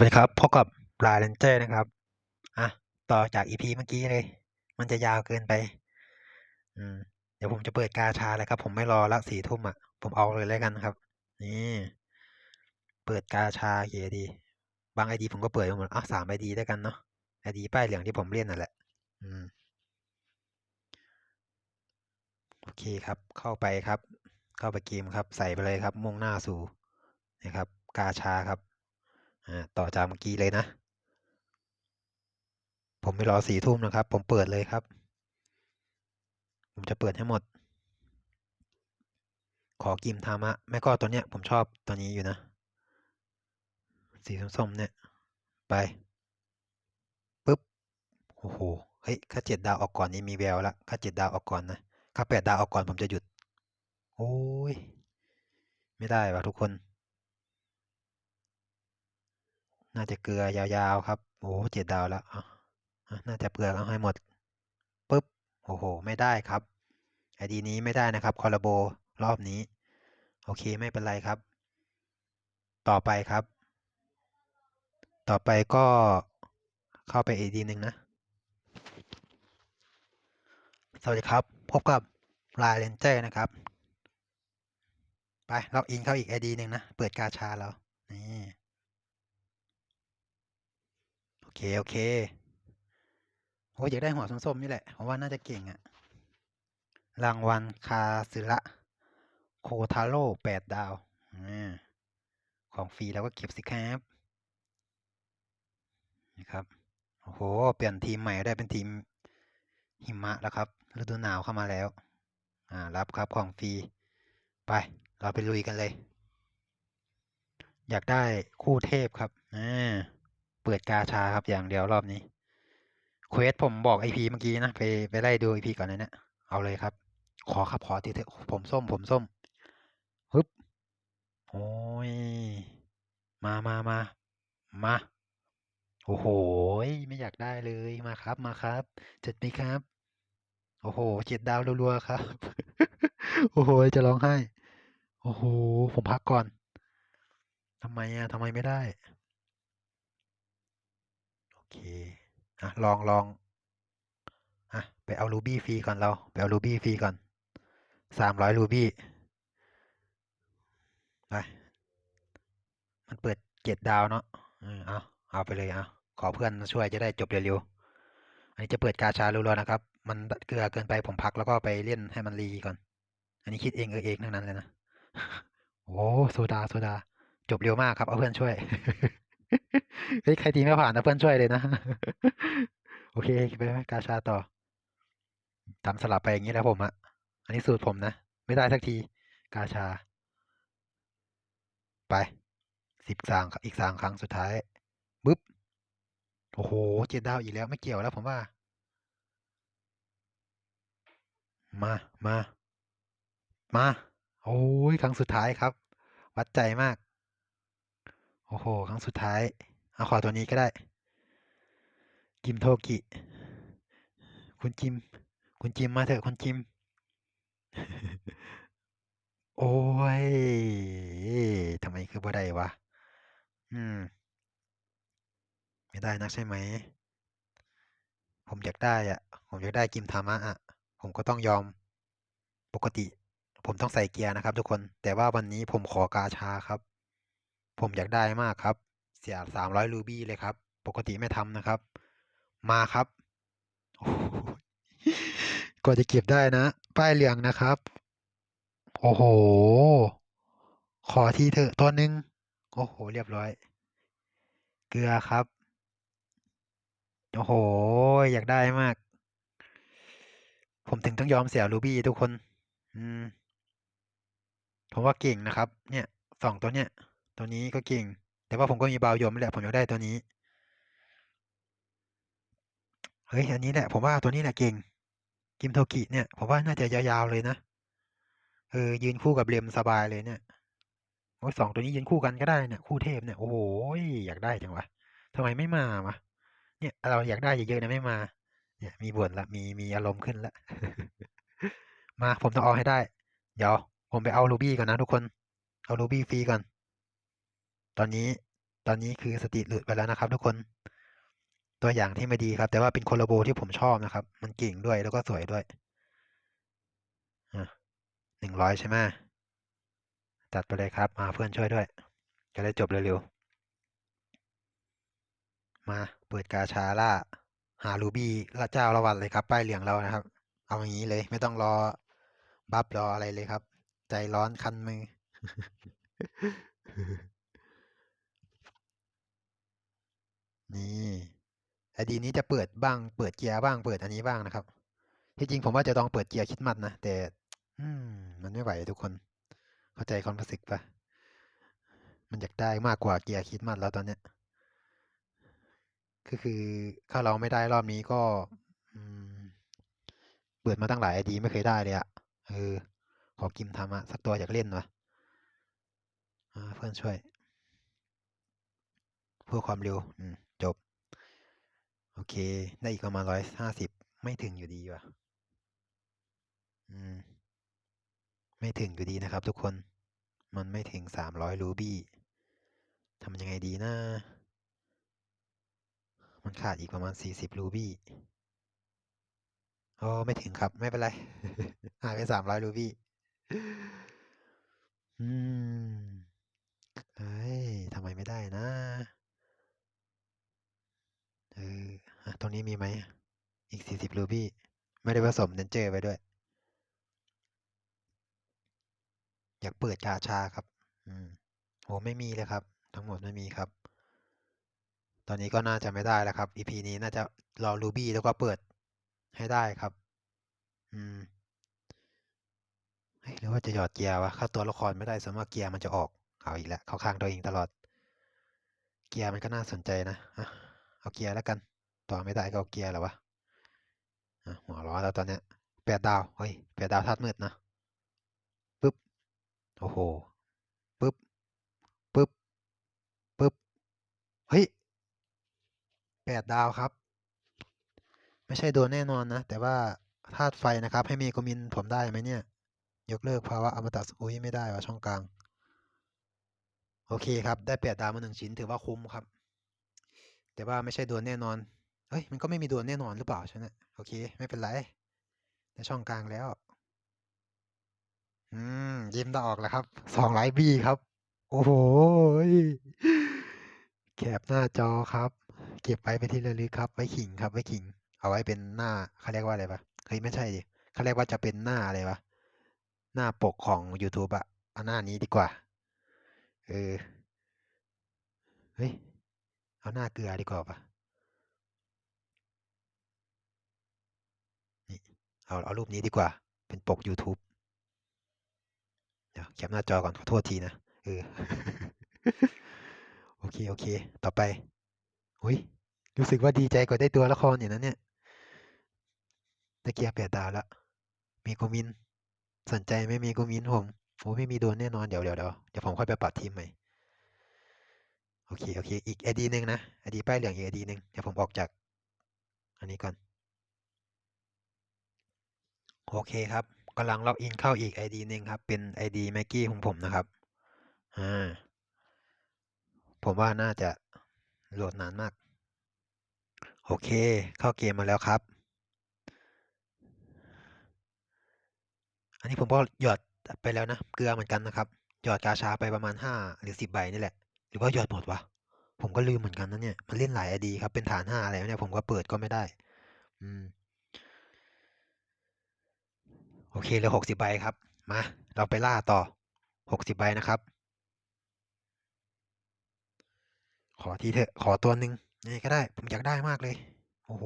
วัสดีครับพบกับลาเรนเจอร์นะครับ อะ ต่อจากอีพีเมื่อกี้เลย มันจะยาวเกินไป อืม เดี๋ยวผมจะเปิดกาชาเลยครับ ผมไม่รอละสี่ทุ่มอะ ผมเอาเลยแล้วกันครับ นี่ เปิดกาชาเกียดี บางไอดีผมก็เปิดไปหมดอะสามไอดีด้วยกันเนาะ ไอดีป้ายเหลืองที่ผมเล่นนั่นแหละ อืม โอเคครับ เข้าไปครับ เข้าไปเกมครับ ใส่ไปเลยครับ มุ่งหน้าสู่ นะครับ กาชาครับ ต่อจากเมื่อกี้เลยนะ ผมไม่รอสี่ทุ่มนะครับ ผมเปิดเลยครับ ผมจะเปิดให้หมด ขอกิมทามะแม่ก็ตัวเนี้ย ผมชอบตัวนี้อยู่นะ สีส้มๆเนี่ย ไปปุ๊บโอ้โหเฮ้ยค่าเจ็ดดาวออกก่อนนี่มีแววละค่าเจ็ดดาวออกก่อนนะค่าแปดดาวออกก่อนผมจะหยุด โอ้ย ไม่ได้ว่ะทุกคน น่าจะเกลือยาวๆครับโอ้เจ็ดดาวแล้วอะอะน่าจะเปลือกเอาให้หมดปุ๊บโอ้โห ไม่ได้ครับไอดีนี้ไม่ได้นะครับคอลโบรอบนี้ โอเคไม่เป็นไรครับ ต่อไปครับ ต่อไปก็เข้าไปไอดีหนึ่งนะ สวัสดีครับ พบกับลายเลนเจอร์นะครับ ไปล็อกอินเข้าอีกไอดีหนึ่งนะ เปิดกาชาแล้วนี่ เค โอเคโอ้อยากได้หัวส้มๆนี่แหละเพราะว่าน่าจะเก่งอะรางวัลคาซึระโคทาโร่แปดดาวอาของฟรีแล้วก็เก็บสิครับนะครับโอ้โห เปลี่ยนทีมใหม่ได้เป็นทีมหิมะแล้วครับฤดูหนาวเข้ามาแล้ว อ่า รับครับของฟรี ไป เราไปลุยกันเลย อยากได้คู่เทพครับอ่า ปิดกาชาครับอย่างเดียวรอบนี้เควสผมบอกไอพีเมื่อกี้นะไปไปไล่ดูไอพีก่อนนะเนี่ยเอาเลยครับ ขอครับขอทีเถอะผมส้ม ผมส้มฮึบโอ้ยมามามามาโอ้โหไม่อยากได้เลยมาครับมาครับจัดไหมครับ โอ้โหเจ็ดดาวรัวๆครับ โอ้โหจะร้องไห้ โอ้โหผมพักก่อนทำไมอะทำไมไม่ได้ เคอะลองลองอะไปเอารูบี้ฟรีก่อนเรา ไปเอารูบี้ฟรีก่อนสามร้อยรูบี้ไปมันเปิดเจ็ดดาวเนาะเออเอาเอาไปเลยเอาขอเพื่อนช่วยจะได้จบเร็วๆอันนี้จะเปิดกาชารัวๆนะครับ มันเกลือเกินไปผมพักแล้วก็ไปเล่นให้มันรีก่อน อันนี้คิดเองเออเองทั้งนั้นเลยนะโอ้โซดาโซดาจบเร็วมากครับ เอาเพื่อนช่วย เฮ้ยใครตีไม่ผ่านนะเพื่อนช่วยเลยนะ โอเคไปกาชาต่อทำสลับไปอย่างนี้แล้วผมอะอันนี้สูตรผมนะ ไม่ได้สักที กาชา ไปสิบสามอีกสามครั้งสุดท้ายบึ๊บโอ้โหเจ็ดดาวอีกแล้วไม่เกี่ยวแล้วผมว่า มามา มา โอ้ยครั้งสุดท้ายครับ วัดใจมาก โอ้โห ครั้งสุดท้าย เอาขอตัวนี้ก็ได้จิมโทกิ คุณจิม คุณจิมมาเถอะคุณจิม โอ้ยทำไมคือบ่ได้วะ อืม ไม่ได้นักใช่ไหม ผมอยากได้อะ ผมอยากได้กิมทามะอะ ผมก็ต้องยอม ปกติ ผมต้องใส่เกียร์นะครับทุกคน แต่ว่าวันนี้ผมขอกาชาครับ ผมอยากได้มากครับ เสียสามร้อยรูบี้เลยครับ ปกติไม่ทำนะครับ มาครับก็จะเก็บได้นะ ป้ายเหลืองนะครับ โอ้โห ขอทีเถอะตัวหนึ่งโอ้โห เรียบร้อย เกลือครับ โอ้โห อยากได้มาก ผมถึงต้องยอมเสียรูบี้ทุกคน อืม ผมว่าเก่งนะครับ เนี่ยสองตัวเนี้ย ตัวนี้ก็เก่ง แต่ว่าผมก็มีบาวยมแหละผมอยากได้ตัวนี้เฮ้ยอันนี้แหละผมว่าตัวนี้แหละเก่งกิมโทกิเนี่ยผมว่าน่าจะยาวๆเลยนะเออยืนคู่กับเรมสบายเลยเนี่ยโอ้ยสองตัวนี้ยืนคู่กันก็ได้เนี่ยคู่เทพเนี่ยโอ้โหอยากได้จังวะทำไมไม่มาวะเนี่ยเราอยากได้เยอะๆนะไม่มา เนี่ย มีบ่นละมีมีอารมณ์ขึ้นละมาผมต้องเอาให้ได้ เดี๋ยวผมไปเอารูบี้ก่อนนะทุกคน เอารูบี้ฟรีก่อน ตอนนี้ตอนนี้คือสติหลุดไปแล้วนะครับ ทุกคนตัวอย่างที่ไม่ดีครับ แต่ว่าเป็นโคลาโบที่ผมชอบนะครับ มันเก่งด้วยแล้วก็สวยด้วยอะหนึ่งร้อยใช่ไหมตัดไปเลยครับมาเพื่อนช่วยด้วย จะได้จบเร็วๆมาเปิดกาชาล่าหารูบี้ละเจ้าละวันเลยครับ ป้ายเหลืองเรานะครับ เอาอย่างนี้เลยไม่ต้องรอบัฟรออะไรเลยครับ ใจร้อนคันมือ นี่ไอดีนี้จะเปิดบ้าง เปิดเกียร์บ้าง เปิดอันนี้บ้างนะครับ ที่จริงผมว่าจะลองเปิดเกียร์คิดมัดนะ แต่ อืม มันไม่ไหวทุกคน เข้าใจความรู้สึกปะมันอยากได้มากกว่าเกียร์คิดมัดแล้วตอนเนี้ยก็คือถ้าเราไม่ได้รอบนี้ก็เปิดมาตั้งหลายไอดีไม่เคยได้เลยอะเออ ขอกิมทำอะสักตัวอยากเล่นวะเพื่อนช่วยเพื่อความเร็ว อืม โอเค ได้อีกประมาณร้อยห้าสิบไม่ถึงอยู่ดีว่ะ อืม ไม่ถึงอยู่ดีนะครับทุกคน มันไม่ถึงสามร้อยรูบี้ทำยังไงดีนะมันขาดอีกประมาณสี่สิบรูบี้โอ้ไม่ถึงครับ ไม่เป็นไร หายไปสามร้อยรูบี้อืมเอ้ยทำไมไม่ได้นะ เออ ตรงนี้มีไหม อีกสี่สิบรูบี้ ไม่ได้ผสมเดนเจอร์ไปด้วย อยากเปิดกาชาครับ อืมโหไม่มีเลยครับ ทั้งหมดไม่มีครับ ตอนนี้ก็น่าจะไม่ได้แล้วครับ EP นี้น่าจะรอรูบี้แล้วก็เปิดให้ได้ครับ อืมหรือว่าจะหยอดเกียร์วะเข้าตัวละครไม่ได้ส่วนมากเกียร์มันจะออก เอาอีกแล้ว เข้าข้างตัวเองตลอด เกียร์มันก็น่าสนใจนะ เอาเกียร์แล้วกัน ต่อไม่ได้ก็เอาเกียร์แหละวะอะหัวร้อนแล้วตอนเนี้ยแปดดาวเฮ้ยแปดดาวธาตุมืดนะปึ๊บโอ้โหปึ๊บปึ๊บปึ๊บเฮ้ยแปดดาวครับ ไม่ใช่โดนแน่นอนนะ แต่ว่าธาตุไฟนะครับ ให้เมโกมินผมได้ไหมเนี่ย ยกเลิกภาวะอมตะอุ้ยไม่ได้ว่ะช่องกลางโอเคครับ ได้แปดดาวมาหนึ่งชิ้นถือว่าคุ้มครับ แต่ว่าไม่ใช่โดวลแน่นอน เฮ้ย มันก็ไม่มีดวลแน่นอนหรือเปล่าใช่ไหมโอเค ไม่เป็นไรได้ช่องกลางแล้ว อืม ยิ้มได้ออกแล้วครับ สองไลฟ์บีครับ โอ้โหแคปหน้าจอครับ เก็บไว้เป็นที่ระลึกครับ ไว้ขิงครับ ไว้ขิง เอาไว้เป็นหน้าเขาเรียกว่าอะไรปะเฮ้ยไม่ใช่ดิเขาเรียกว่าจะเป็นหน้าอะไรวะ หน้าปกของ YouTube อะเอาหน้านี้ดีกว่า เออ เฮ้ย เอาหน้าเกลือดีกว่าปะนี่ เอาเอารูปนี้ดีกว่า เป็นปก YouTube เดี๋ยวแคปหน้าจอก่อนขอโทษทีนะเออโอเคโอเค ต่อไปอุ้ยรู้สึกว่าดีใจกว่าได้ตัวละครอยู่นะเนี่ยตะเกียบแปดดาวแล้วมีโกมิน สนใจไม่มีโกมินผมโอ้ไม่มีโดนแน่นอนเดี๋ยวเดี๋ยวเดี๋ยวเดี๋ยวผมค่อยไปปรับทีมใหม่โอเคโอเค อีกไอดีหนึ่งนะไอดีป้ายเหลืองอีกไอดีหนึ่งเดี๋ยวผมออกจาก อันนี้ก่อน โอเคครับกำลังล็อกอินเข้าอีกไอดีหนึ่งครับ เป็นไอดีแม็กกี้ของผมนะครับ อ่า ผมว่าน่าจะโหลดนานมาก โอเค เข้าเกมมาแล้วครับ อันนี้ผมก็หยอดไปแล้วนะ เกลือเหมือนกันนะครับ หยอดกาชาไปประมาณห้าหรือสิบใบนี่แหละ หรือว่าหยอดหมดวะ ผมก็ลืมเหมือนกันนะเนี่ย มันเล่นหลายไอดีครับ เป็นฐานห้าอะไรเนี่ย ผมก็เปิดก็ไม่ได้ อืม โอเคเหลือหกสิบใบครับ มา เราไปล่าต่อหกสิบใบนะครับ ขอทีเถอะขอตัวหนึ่งยังไงก็ได้ ผมอยากได้มากเลย โอ้โห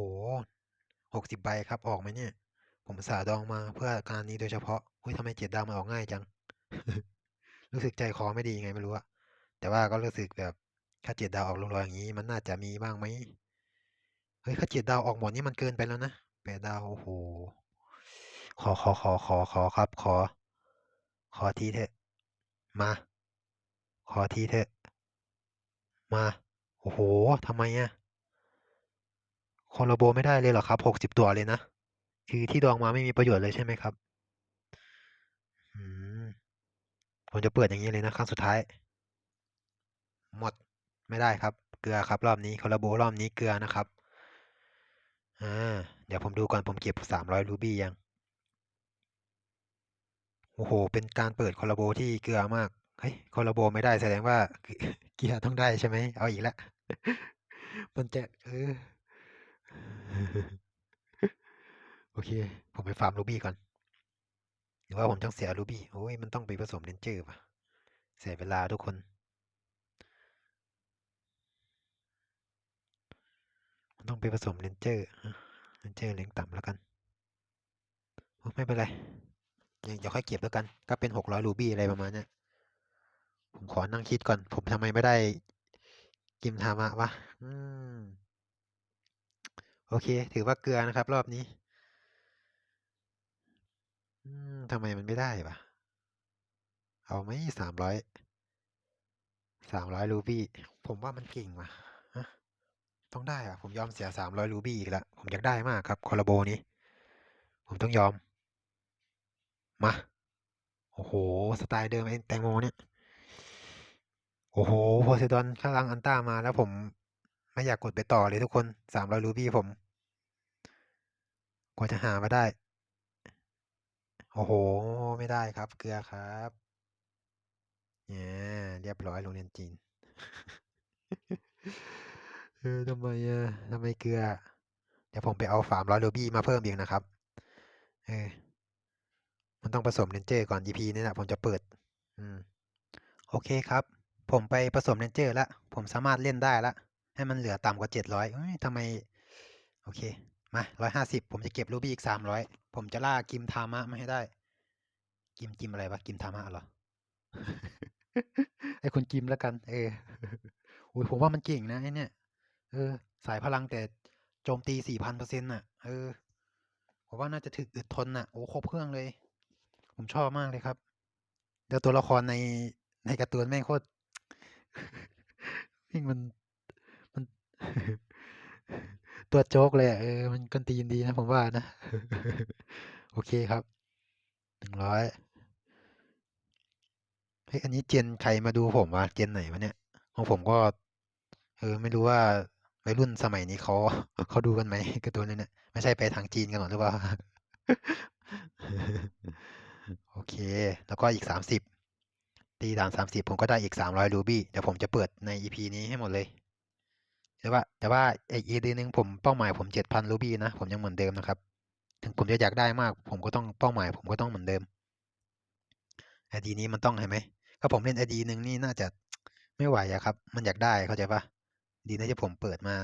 หกสิบใบครับออกไหมเนี่ย ผมสาดองมาเพื่อการนี้โดยเฉพาะอุ้ยทำไมเจ็ดดาวมันออกง่ายจัง รู้สึกใจคอไม่ดียังไงไม่รู้อะแต่ว่าก็รู้สึกแบบค่าเจ็ดดาวออกลงรอยอย่างนี้ มันน่าจะมีบ้างไหมเฮ้ยค่าเจ็ดดาวออกหมดนี่มันเกินไปแล้วนะแปดดาวโอ้โห ขอขอขอขอขอครับ ขอ ขอทีเถอะ มา ขอทีเถอะ มา โอ้โหทำไมอะคอลโลโบไม่ได้เลยเหรอครับหกสิบตัวเลยนะ คือที่ดองมาไม่มีประโยชน์เลยใช่ไหมครับผมจะเปิดอย่างนี้เลยนะครั้งสุดท้าย หมดไม่ได้ครับ เกลือครับ รอบนี้คอลลาโบรอบนี้เกลือนะครับ อ่า เดี๋ยวผมดูก่อนผมเก็บสามร้อยรูบี้ยัง โอ้โห เป็นการเปิดคอลลาโบที่เกลือมาก เฮ้ย คอลลาโบไม่ได้แสดงว่าเกียร์ต้องได้ใช่ไหม เอาอีกแล้ว มันจะ เออ โอเค ผมไปฟาร์มรูบี้ก่อน หรือว่าผมต้องเสียรูบี้ โอ้ย มันต้องไปผสมเลนเจอร์ป่ะ เสียเวลาทุกคน มันต้องไปผสมเลนเจอร์เลนเจอร์เลี้ยงต่ำแล้วกันโอ้ไม่เป็นไร เดี๋ยวค่อยเก็บแล้วกัน ก็เป็นหกร้อยรูบี้อะไรประมาณเนี้ยผมขอนั่งคิดก่อน ผมทำไมไม่ได้กิมทามะวะ อืม โอเค ถือว่าเกลือนะครับ รอบนี้ อืมทำไมมันไม่ได้วะเอาไหมสามร้อยสามร้อยรูบี้ผมว่ามันเก่งว่ะต้องได้อะผมยอมเสียสามร้อยรูบี้อีกแล้วผมอยากได้มากครับคอลโบนี้ ผมต้องยอม มา โอ้โห สไตล์เดิมไอ้แตงโมเนี่ย โอ้โหโพไซดอนข้างล่างอันต้ามาแล้วผม ไม่อยากกดไปต่อเลยทุกคนสามร้อยรูบี้ผม กว่าจะหามาได้ โอ้โห ไม่ได้ครับ เกลือครับเนี่ยเรียบร้อยโรงเรียนจีนเออทำไมอะทำไมเกลือ เดี๋ยวผมไปเอาสามร้อยรูบี้มาเพิ่มอีกนะครับ เออ มันต้องผสมเลนเจอร์ก่อน EP นี้แหละผมจะเปิด อืม โอเคครับ ผมไปผสมเลนเจอร์ล้วผมสามารถเล่นได้ล้วให้มันเหลือต่ำกว่าเจ็ดร้อยทำไม โอเค มาร้อยห้าสิบผมจะเก็บรูบี้อีกสามร้อย ผมจะล่ากิมทามะมาให้ได้ กิมกิมอะไรวะ กิมทามะเหรอ ไอ้คนกิมแล้วกัน เออโอ้ยผมว่ามันเก่งนะไอ้เนี่ย เออ สายพลังแต่โจมตีสี่พันเปอร์เซ็นต์น่ะ เออ ผมว่าน่าจะถึกอึดทนน่ะ โอ้ครบเครื่องเลย ผมชอบมากเลยครับ แล้วตัวละครในในการ์ตูนแม่งโคตรแม่งมันมัน ตัวโจ๊กเลยอะเออมันกันตีนดีนะผมว่านะ โอเคครับหนึ่งร้อยเฮ้ยอันนี้เจนใครมาดูผมวะเจนไหนวะเนี่ยของผมก็ เออ ไม่รู้ว่าวัยรุ่นสมัยนี้เขาเขาดูกันไหมการ์ตูนเนี่ยไม่ใช่ไปทางจีนกันหรอหรือเปล่า โอเค แล้วก็อีกสามสิบตีด่านสามสิบผมก็ได้อีกสามร้อยรูบี้เดี๋ยวผมจะเปิดใน EP นี้ให้หมดเลยแต่ว่าแต่ว่าอีก EP นึงผมเป้าหมายผมเจ็ดพันรูบี้นะ ผมยังเหมือนเดิมนะครับ ถึงผมจะอยากได้มาก ผมก็ต้องเป้าหมาย ผมก็ต้องเหมือนเดิมไอดีนี้มันต้องเห็นไหมถ้าผมเล่นไอดีหนึ่งนี่น่าจะไม่ไหวอะครับ มันอยากได้เข้าใจปะดีนะที่ผมเปิดมา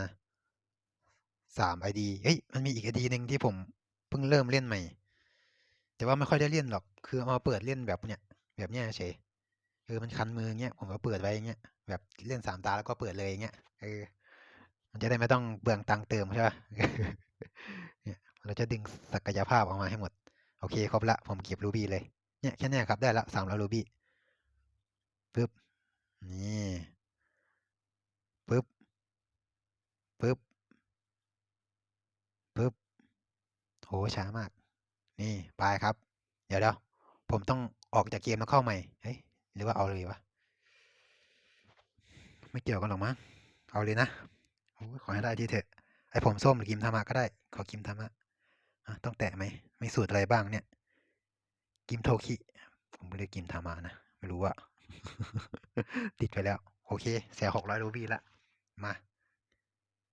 สามไอดีเฮ้ยมันมีอีกไอดีหนึ่งที่ผมเพิ่งเริ่มเล่นใหม่ แต่ว่าไม่ค่อยได้เล่นหรอก คือเอามาเปิดเล่นแบบเนี้ย แบบเนี้ยเฉยเออมันคันมือเงี้ย ผมก็เปิดไว้อย่างเงี้ย แบบเล่นสามตาแล้วก็เปิดเลยอย่างเงี้ย เออ มันจะได้ไม่ต้องเบืองตังเติมใช่ปะเนี่ยเราจะดึงศักยภาพออกมาให้หมด โอเคครบละ ผมเก็บรูบี้เลย เนี่ยแค่เนี้ยครับได้ละสามร้อยรูบี้ปึ๊บ นี่ปึ๊บปึ๊บปึ๊บโหช้ามาก นี่ไปครับ เดี๋ยวเดี๋ยวผมต้องออกจากเกมแล้วเข้าใหม่เฮ้ยหรือว่าเอาเลยวะไม่เกี่ยวกันหรอกมั้งเอาเลยนะอขอให้ได้ทีเถอะไอผมส้มหรือกิมธรรมะก็ได้ ขอกิมธรรมะต้องแตะไหมไมีสูตรอะไรบ้างเนี่ย กิมโทคิ ผมไม่ได้กิมธรรมะนะ ไม่รู้อะติดไปแล้ว โอเคเสียหกร้อยรูบี้ละ มา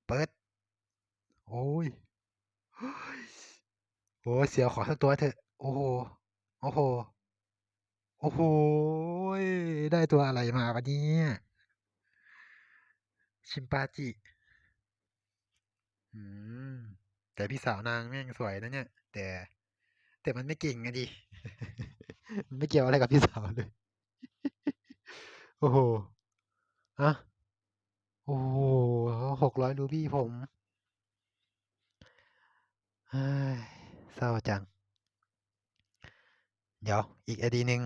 เปิด โอ้ย โอ้เสียวขอสักตัวเถอะ โอ้โห โอ้โห โอ้โห ได้ตัวอะไรมาวะเนี่ยชิมปาจิอืม แต่พี่สาวนางแม่งสวยนะเนี่ย แต่ แต่มันไม่เก่งไงดิ มันไม่เกี่ยวอะไรกับพี่สาวเลย โอ้โหอะโอ้โหหกร้อยรูบี้ผมเฮ้ย เศร้าจัง เดี๋ยวอีกไอดีหนึ่ง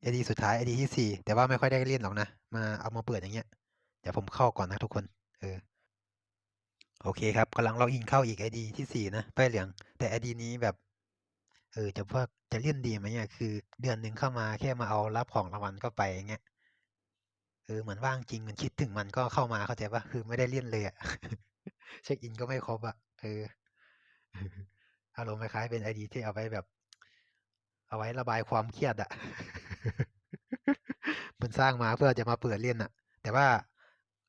ไอดีสุดท้ายไอดีที่สี่แต่ว่าไม่ค่อยได้เล่นหรอกนะ มาเอามาเปิดอย่างเงี้ย เดี๋ยวผมเข้าก่อนนะทุกคน เออ โอเคครับกำลังล็อกอินเข้าอีกไอดีที่สี่นะป้ายเหลือง แต่ไอดีนี้แบบ เออจะว่าจะเล่นดีไหมเนี่ยคือ เดือนหนึ่งเข้ามาแค่มาเอารับของรางวัลก็ไปอย่างเงี้ยเออเหมือนว่างจริงมือนคิดถึงมันก็เข้ามาเข้าใจปะคือไม่ได้เล่นเลยอะเช็คอินก็ไม่ครบอะเออ อารมณ์คล้ายๆเป็นไอดีที่เอาไว้แบบ เอาไว้ระบายความเครียดอะมันสร้างมาเพื่อจะมาเปิดเล่นอะแต่ว่า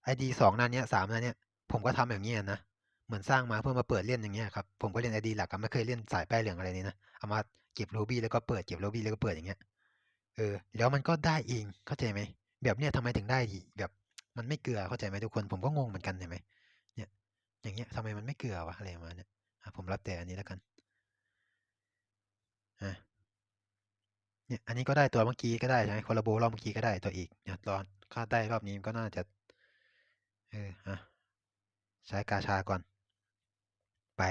ไอดีสองนั้นเนี้ยสามนั้นเนี้ยผมก็ทำอย่างเงี้ยนะเหมือนสร้างมาเพื่อมาเปิดเล่นอย่างเงี้ยครับผมก็เล่นไอดีหลักอะไม่เคยเล่นสายแป้ายเหลืองอะไรนี้นะเอามาเก็บโรบี้แล้วก็เปิดเก็บโรบี้แล้วก็เปิดอย่างเงี้ยเออแล้วมันก็ได้เองเข้าใจไหมแบบเนี้ยทำไมถึงได้ดีแบบมันไม่เกลือเข้าใจไหมทุกคน ผมก็งงเหมือนกันเห็นไหมเนี่ย อย่างเงี้ยทำไมมันไม่เกลือวะอะไรมาเนี้ยผมรับแต่อันนี้แล้วกัน อะเนี่ยอันนี้ก็ได้ตัวเมื่อกี้ก็ได้ใช่ไหมคนละโบรอบเมื่อกี้ก็ได้ตัวอีกเนี่ยรอค่าได้รอบนี้ก็น่าจะเอออะใช้กาชาก่อน ไป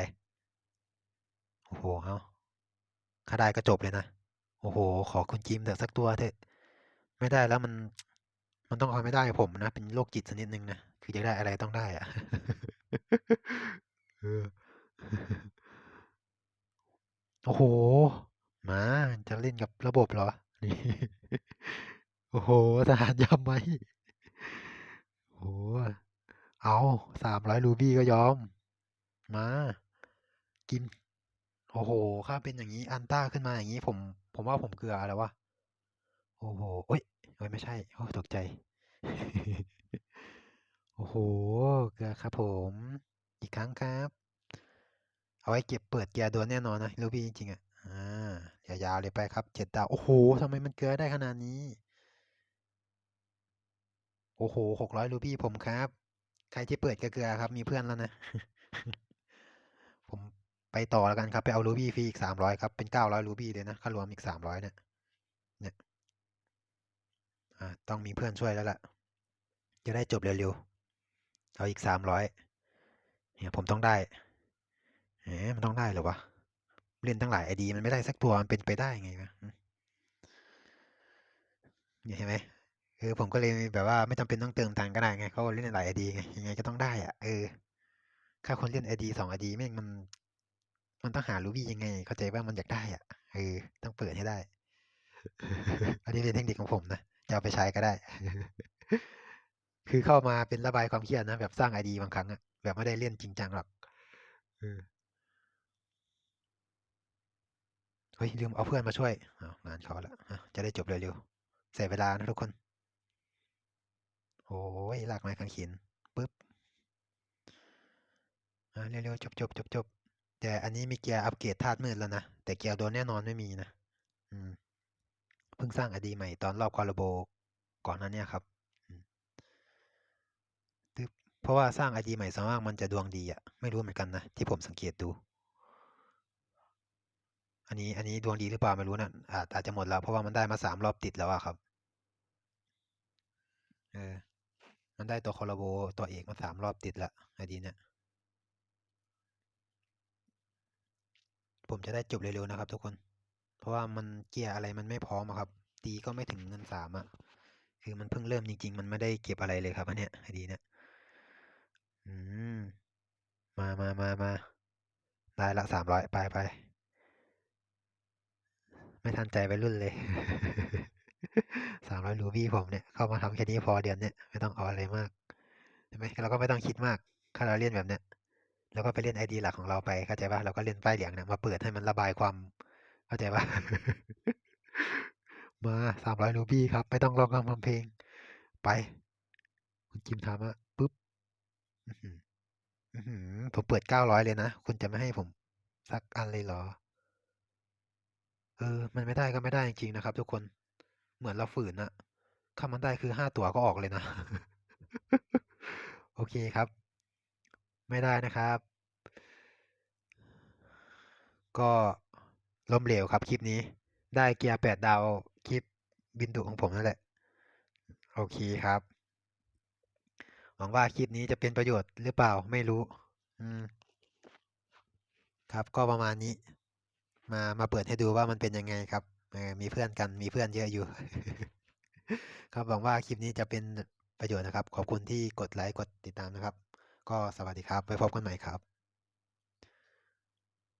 โอ้โหเอาถ้าได้ก็จบเลยนะ โอ้โห ขอคุณจิมเถอะสักตัวเถอะ ไม่ได้แล้วมัน มันต้องเอาไม่ได้ผมนะ เป็นโรคจิตสักนิดนึงนะ คือจะได้อะไรต้องได้อะโอ้โห มาจะเล่นกับระบบเหรอ นี่ โอ้โหทหารยำไหมโอ้โหเอาสามร้อยรูบี้ก็ยอม มา กิน โอ้โหข้าเป็นอย่างนี้ อันต้าขึ้นมาอย่างนี้ ผม ผมว่าผมเกลือแล้ววะ โอ้โหเอ้ยเอ้ย ไม่ใช่ โอ้ตกใจ โอ้โห เกลือครับผม อีกครั้งครับ เอาไว้เก็บเปิดเกียร์โดนแน่นอนนะลูบี้จริงๆอะ อ่ายาวๆเลยไปครับเจ็ดดาว โอ้โหทำไมมันเกลือได้ขนาดนี้ โอ้โหหกร้อยรูบี้ผมครับ ใครที่เปิดเกลือครับ มีเพื่อนแล้วนะ ผมไปต่อแล้วกันครับ ไปเอารูบี้ฟรีอีกสามร้อยครับ เป็นเก้าร้อยรูบี้เลยนะค่ารวมอีกสามร้อยเนี่ยเนี่ยต้องมีเพื่อนช่วยแล้วล่ะ จะได้จบเร็วๆ เอาอีกสามร้อยเนี่ยผมต้องได้เอ๊ะมันต้องได้เหรอวะ เล่นตั้งหลายไอดีมันไม่ได้สักตัวมันเป็นไปได้ไงวะเห็นไหมเออผมก็เลยแบบว่าไม่จำเป็นต้องเติมตังก็ได้ไงเขาเล่นหลายไอดีไงยังไงก็ต้องได้อะเออค่าคนเล่นไอดีสองไอดีแม่งมัน มันต้องหารูบี้ยังไง เข้าใจว่ามันอยากได้อะเออต้องเปิดให้ได้ อันนี้เป็นเทคนิคของผมนะจะเอาไปใช้ก็ได้ คือเข้ามาเป็นระบายความเครียดนะแบบสร้างไอดีบางครั้งอะแบบไม่ได้เล่นจริงจังหรอก เฮ้ยลืมเอาเพื่อนมาช่วยงานเขาละจะได้จบเร็วๆเสียเวลานะทุกคนโอ้ยลากไม้กางเขนปึ๊บเร็วๆจบจบจบจบแต่อันนี้มีเกียร์อัปเกรดธาตุมืดแล้วนะ แต่เกียร์โดนแน่นอนไม่มีนะอืมเพิ่งสร้างอดีใหม่ตอนรอบคอร์โบก่อนนั้นเนี่ยครับเพราะว่าสร้างอดีใหม่ส่วนมากมันจะดวงดีอะไม่รู้เหมือนกันนะ ที่ผมสังเกตดู อันนี้อันนี้ดวงดีหรือเปล่าไม่รู้นะอาจอาจจะหมดแล้ว เพราะว่ามันได้มาสามรอบติดแล้วอะครับ เออ มันได้ตัวคอร์โบตัวเอกมาสามรอบติดละไอดีเนี่ย ผมจะได้จบเร็วๆนะครับ ทุกคน เพราะว่ามันเกียร์อะไรมันไม่พร้อมอะครับ ตีก็ไม่ถึงเงินสามอะคือมันเพิ่งเริ่มจริง ๆ มันไม่ได้เก็บอะไรเลยครับอันเนี้ยไอดีเนี่ย อืม มามามามาได้ละสามร้อยไปไป ไม่ทันใจไปรุ่นเลยสามร้อยรูบี้ผมเนี่ย เข้ามาทำแค่นี้พอเดือนเนี่ย ไม่ต้องเอาอะไรมากใช่ไหมเราก็ไม่ต้องคิดมากถ้าเราเล่นแบบเนี้ยเราก็ไปเล่นไอดีหลักของเราไปเข้าใจป่ะเราก็เล่นป้ายเหลืองเนี่ยมาเปิดให้มันระบายความ เข้าใจป่ะมาสามร้อยรูบี้ครับ ไม่ต้องร้องคำเพลง ไป คุณจิมทำอะปุ๊บผมเปิดเก้าร้อยเลยนะ คุณจะไม่ให้ผม สักอันเลยเหรอ เออ มันไม่ได้ก็ไม่ได้จริงๆนะครับ ทุกคน เหมือนเราฝืนอะถ้ามันได้คือห้าตัวก็ออกเลยนะ โอเคครับ ไม่ได้นะครับ ก็ล้มเหลวครับคลิปนี้ ได้เกียร์แปดดาวคลิปบินดุของผมนั่นแหละ โอเคครับ หวังว่าคลิปนี้จะเป็นประโยชน์หรือเปล่าไม่รู้ อืม ครับก็ประมาณนี้ มามาเปิดให้ดูว่ามันเป็นยังไงครับมีเพื่อนกันมีเพื่อนเยอะอยู่ ครับหวังว่าคลิปนี้จะเป็นประโยชน์นะครับ ขอบคุณที่กดไลค์กดติดตามนะครับ ก็สวัสดีครับ ไว้พบกันใหม่ครับ